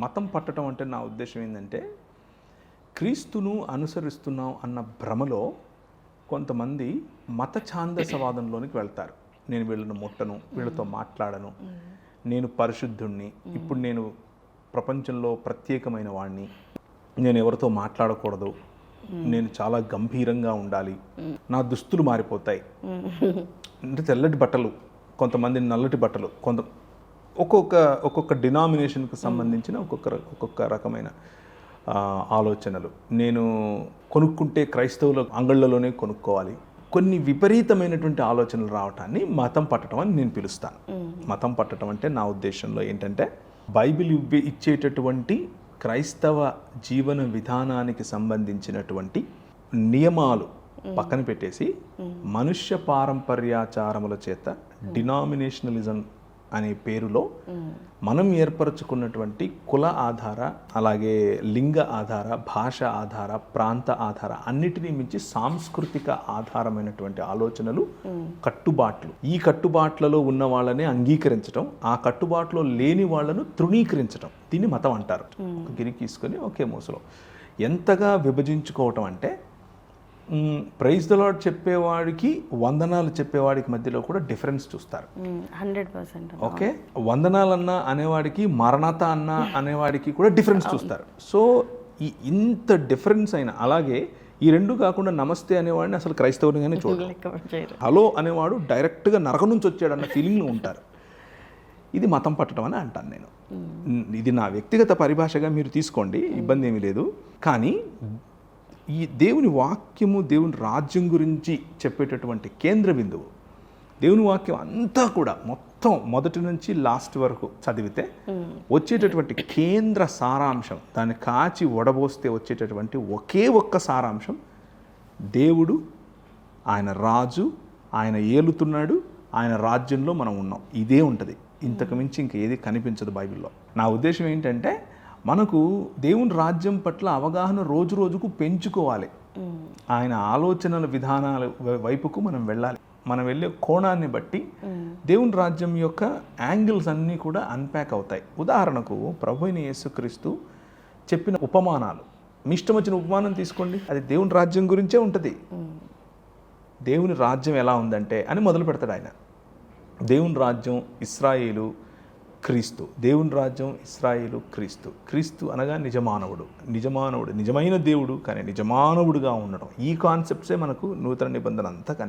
మతం పట్టడం అంటే నా ఉద్దేశం ఏంటంటే క్రీస్తును అనుసరిస్తున్నాం అన్న భ్రమలో కొంతమంది మత ఛాందసవాదంలోనికి వెళ్తారు. నేను వీళ్ళను ముట్టను వీళ్ళతో మాట్లాడను నేను పరిశుద్ధుణ్ణి ఇప్పుడు నేను ప్రపంచంలో ప్రత్యేకమైన వాడిని నేను ఎవరితో మాట్లాడకూడదు నేను చాలా గంభీరంగా ఉండాలి నా దుస్తులు మారిపోతాయి. అంటే తెల్లటి బట్టలు కొంతమంది నల్లటి బట్టలు కొంత ఒక్కొక్క ఒక్కొక్క డినామినేషన్కి సంబంధించిన ఒక్కొక్క ఒక్కొక్క రకమైన ఆలోచనలు. నేను కొనుక్కుంటే క్రైస్తవుల అంగళ్ళలోనే కొనుక్కోవాలి. కొన్ని విపరీతమైనటువంటి ఆలోచనలు రావటాన్ని మతం పట్టడం అని నేను పిలుస్తాను. మతం పట్టడం అంటే నా ఉద్దేశంలో ఏంటంటే బైబిల్ ఇవ్వే ఇచ్చేటటువంటి క్రైస్తవ జీవన విధానానికి సంబంధించినటువంటి నియమాలు పక్కన పెట్టేసి మనుష్య పారంపర్యాచారముల చేత డినామినేషనలిజం అనే పేరులో మనం ఏర్పరచుకున్నటువంటి కుల ఆధార అలాగే లింగ ఆధార భాష ఆధార ప్రాంత ఆధార అన్నిటినీ మించి సాంస్కృతిక ఆధారమైనటువంటి ఆలోచనలు కట్టుబాట్లు. ఈ కట్టుబాట్లలో ఉన్న వాళ్ళనే అంగీకరించడం ఆ కట్టుబాట్లో లేని వాళ్ళను తృణీకరించడం దీన్ని మతం అంటారు. గిరి తీసుకొని ఒకే మూసలో. ఎంతగా విభజించుకోవటం అంటే ప్రైజ్ ద లాడ్ చెప్పేవాడికి వందనాలు చెప్పేవాడికి మధ్యలో కూడా డిఫరెన్స్ చూస్తారు. Hundred percent okay? వందనాలన్నా అనేవాడికి మరణత అన్న అనేవాడికి కూడా డిఫరెన్స్ చూస్తారు. సో ఈ ఇంత డిఫరెన్స్ అయిన అలాగే ఈ రెండు కాకుండా నమస్తే అనేవాడిని అసలు క్రైస్తవునిగానే చేయరు. హలో అనేవాడు డైరెక్ట్గా నరకం నుంచి వచ్చాడన్న ఫీలింగ్లో ఉంటారు. ఇది మతం పట్టడం అని అంటాను నేను. ఇది నా వ్యక్తిగత పరిభాషగా మీరు తీసుకోండి ఇబ్బంది ఏమీ లేదు. కానీ ఈ దేవుని వాక్యము దేవుని రాజ్యం గురించి చెప్పేటటువంటి కేంద్ర బిందువు. దేవుని వాక్యం అంతా కూడా మొత్తం మొదటి నుంచి లాస్ట్ వరకు చదివితే వచ్చేటటువంటి కేంద్ర సారాంశం దాన్ని కాచి వడబోస్తే వచ్చేటటువంటి ఒకే ఒక్క సారాంశం దేవుడు ఆయన రాజు ఆయన ఏలుతున్నాడు ఆయన రాజ్యంలో మనం ఉన్నాం. ఇదే ఉంటుంది. ఇంతకు మించి ఇంక ఏది కనిపించదు బైబిల్లో. నా ఉద్దేశం ఏంటంటే మనకు దేవుని రాజ్యం పట్ల అవగాహన రోజు రోజుకు పెంచుకోవాలి. ఆయన ఆలోచనల విధానాల వైపుకు మనం వెళ్ళాలి. మనం వెళ్ళే కోణాన్ని బట్టి దేవుని రాజ్యం యొక్క యాంగిల్స్ అన్నీ కూడా అన్ప్యాక్ అవుతాయి. ఉదాహరణకు ప్రభు అయిన యేసుక్రీస్తు చెప్పిన ఉపమానాలు. మీ ఇష్టం వచ్చిన ఉపమానం తీసుకోండి. అది దేవుని రాజ్యం గురించే ఉంటుంది. దేవుని రాజ్యం ఎలా ఉందంటే అని మొదలు పెడతాడు ఆయన. దేవుని రాజ్యం ఇస్రాయేలు క్రీస్తు దేవుని రాజ్యం ఇస్రాయిలు క్రీస్తు. క్రీస్తు అనగా నిజమానవుడు. నిజమానవుడు నిజమైన దేవుడు కానీ నిజమానవుడుగా ఉండడం ఈ కాన్సెప్ట్సే మనకు నూతన నిబంధన అంతా కనిపిస్తుంది